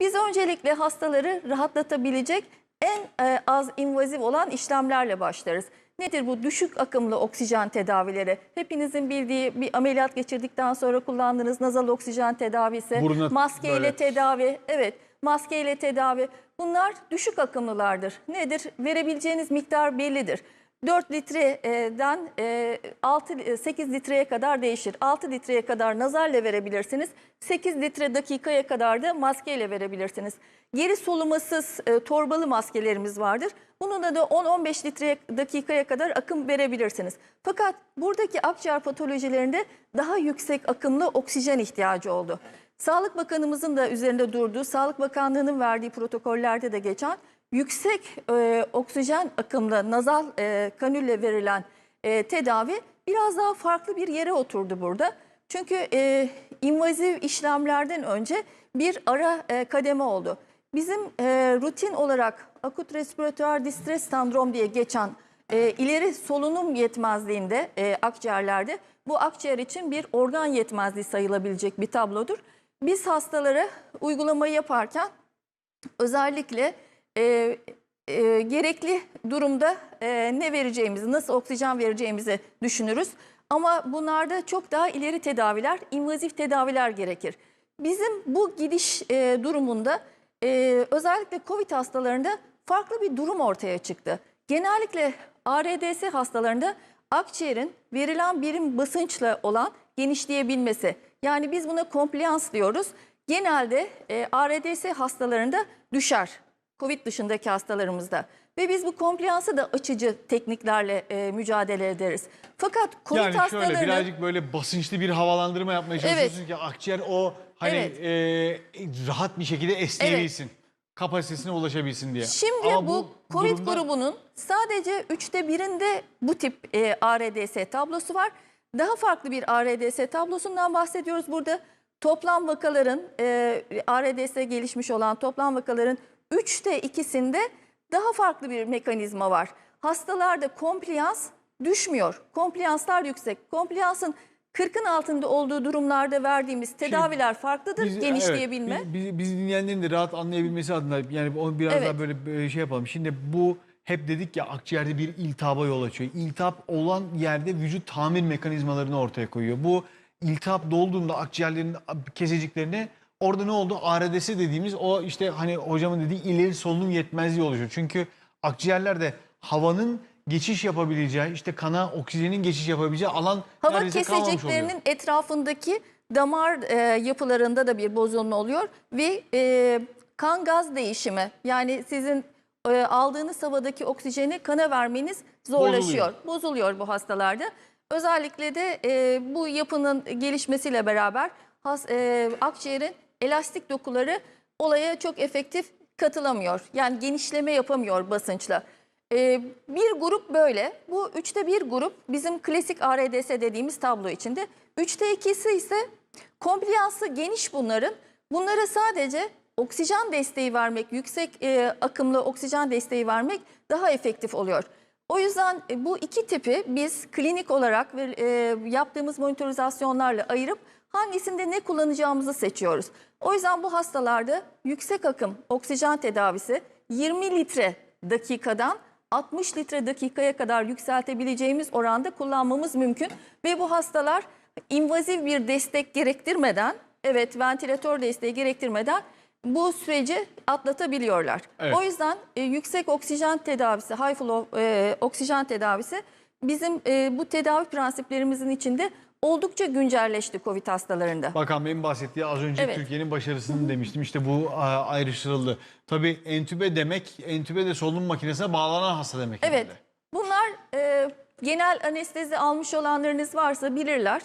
Biz öncelikle hastaları rahatlatabilecek en e, az invaziv olan işlemlerle başlarız. Nedir bu düşük akımlı oksijen tedavileri? Hepinizin bildiği bir ameliyat geçirdikten sonra kullandığınız nazal oksijen tedavisi, Buruna maskeyle böyle- tedavi, evet maskeyle tedavi. Bunlar düşük akımlılardır. Nedir? Verebileceğiniz miktar bellidir. 4 litreden e, 6 8 litreye kadar değişir. 6 litreye kadar nazalle verebilirsiniz. 8 litre dakikaya kadar da maskeyle verebilirsiniz. Geri solumasız e, torbalı maskelerimiz vardır. Bununla da 10-15 litre dakikaya kadar akım verebilirsiniz. Fakat buradaki akciğer patolojilerinde daha yüksek akımlı oksijen ihtiyacı oldu. Sağlık Bakanımızın da üzerinde durduğu, Sağlık Bakanlığı'nın verdiği protokollerde de geçen yüksek e, oksijen akımlı nazal e, kanülle verilen e, tedavi biraz daha farklı bir yere oturdu burada. Çünkü e, invaziv işlemlerden önce bir ara e, kademe oldu. Bizim e, rutin olarak akut respiratuar distres sendrom diye geçen e, ileri solunum yetmezliğinde e, akciğerlerde bu akciğer için bir organ yetmezliği sayılabilecek bir tablodur. Biz hastalara uygulamayı yaparken özellikle e, e, gerekli durumda e, ne vereceğimizi, nasıl oksijen vereceğimizi düşünürüz. Ama bunlarda çok daha ileri tedaviler, invazif tedaviler gerekir. Bizim bu gidiş e, durumunda e, özellikle COVID hastalarında farklı bir durum ortaya çıktı. Genellikle ARDS hastalarında akciğerin verilen birim basınçla olan genişleyebilmesi. Yani biz buna komplyans diyoruz. Genelde e, ARDS hastalarında düşer. COVID dışındaki hastalarımızda. Ve biz bu komplyansı da açıcı tekniklerle e, mücadele ederiz. Fakat COVID Yani şöyle hastalarının... birazcık böyle basınçlı bir havalandırma yapmaya çalışıyorsunuz ki akciğer o hani Evet. e, rahat bir şekilde esneyebilsin. Kapasitesine ulaşabilsin diye. Şimdi Ama bu, COVID durumda- grubunun sadece üçte birinde bu tip e, ARDS tablosu var. Daha farklı bir ARDS tablosundan bahsediyoruz burada. Toplam vakaların, e, ARDS gelişmiş olan toplam vakaların üçte ikisinde daha farklı bir mekanizma var. Hastalarda komplyans düşmüyor. Komplyanslar yüksek. Komplyansın 40'ın altında olduğu durumlarda verdiğimiz tedaviler farklıdır. Biz- Genişleyebilme. Evet, biz, biz, dinleyenlerin de rahat anlayabilmesi adına yani onu biraz Evet. daha böyle şey yapalım. Şimdi bu hep dedik ya akciğerde bir iltihaba yol açıyor. İltihap olan yerde vücut tamir mekanizmalarını ortaya koyuyor. Bu iltihap dolduğunda akciğerlerin keseciklerine orada ne oldu? ARDS dediğimiz o işte hani hocamın dediği ileri solunum yetmezliği oluşuyor. Çünkü akciğerlerde havanın geçiş yapabileceği, işte kana oksijenin geçiş yapabileceği alan Hava neredeyse kalmamış oluyor. keseciklerinin etrafındaki damar e, yapılarında da bir bozulma oluyor ve e, kan gaz değişimi yani sizin e, aldığınız havadaki oksijeni kana vermeniz zorlaşıyor. Bozuluyor, bu hastalarda. Özellikle de e, bu yapının gelişmesiyle beraber has, e, akciğerin elastik dokuları olaya çok efektif katılamıyor. Yani genişleme yapamıyor basınçla. Ee, bir grup böyle. Bu üçte bir grup bizim klasik ARDS dediğimiz tablo içinde. Üçte ikisi ise komplyansı geniş bunların. Bunlara sadece oksijen desteği vermek, yüksek e, akımlı oksijen desteği vermek daha efektif oluyor. O yüzden e, bu iki tipi biz klinik olarak e, yaptığımız monitorizasyonlarla ayırıp hangisinde ne kullanacağımızı seçiyoruz. O yüzden bu hastalarda yüksek akım oksijen tedavisi 20 litre dakikadan 60 litre dakikaya kadar yükseltebileceğimiz oranda kullanmamız mümkün. Ve bu hastalar invaziv bir destek gerektirmeden, evet ventilatör desteği gerektirmeden bu süreci atlatabiliyorlar. Evet. O yüzden e, yüksek oksijen tedavisi, high flow e, oksijen tedavisi bizim e, bu tedavi prensiplerimizin içinde oldukça güncelleşti COVID hastalarında. Bakan Bey'in bahsettiği az önce Evet. Türkiye'nin başarısını demiştim. İşte bu a, ayrıştırıldı. Tabii entübe demek, entübe de solunum makinesine bağlanan hasta demek. Evet. herhalde. Bunlar e, genel anestezi almış olanlarınız varsa bilirler.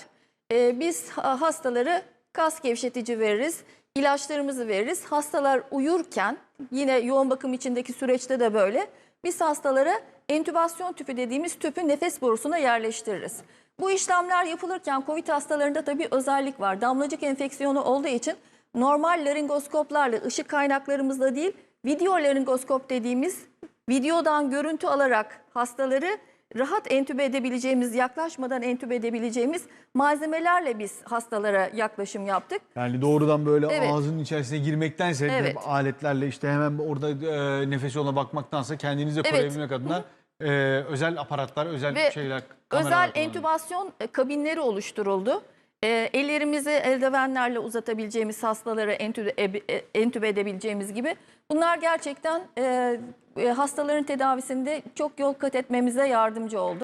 E, biz ha- hastaları kas gevşetici veririz, ilaçlarımızı veririz. Hastalar uyurken yine yoğun bakım içindeki süreçte de böyle. Biz hastalara entübasyon tüpü dediğimiz tüpü nefes borusuna yerleştiririz. Bu işlemler yapılırken COVID hastalarında tabii özellik var. Damlacık enfeksiyonu olduğu için normal laringoskoplarla, ışık kaynaklarımızla değil, video laringoskop dediğimiz videodan görüntü alarak hastaları rahat entübe edebileceğimiz, yaklaşmadan entübe edebileceğimiz malzemelerle biz hastalara yaklaşım yaptık. Yani doğrudan böyle Evet. ağzının içerisine girmektense Evet. aletlerle işte hemen orada e, nefes yoluna bakmaktansa kendinizi de Evet. koruyabilmek adına e, özel aparatlar, özel Ve şeyler, Özel kullanılıyor. entübasyon e, kabinleri oluşturuldu. E, ellerimizi eldivenlerle uzatabileceğimiz hastalara entübe, e, entübe edebileceğimiz gibi. Bunlar gerçekten e, e, hastaların tedavisinde çok yol kat etmemize yardımcı oldu.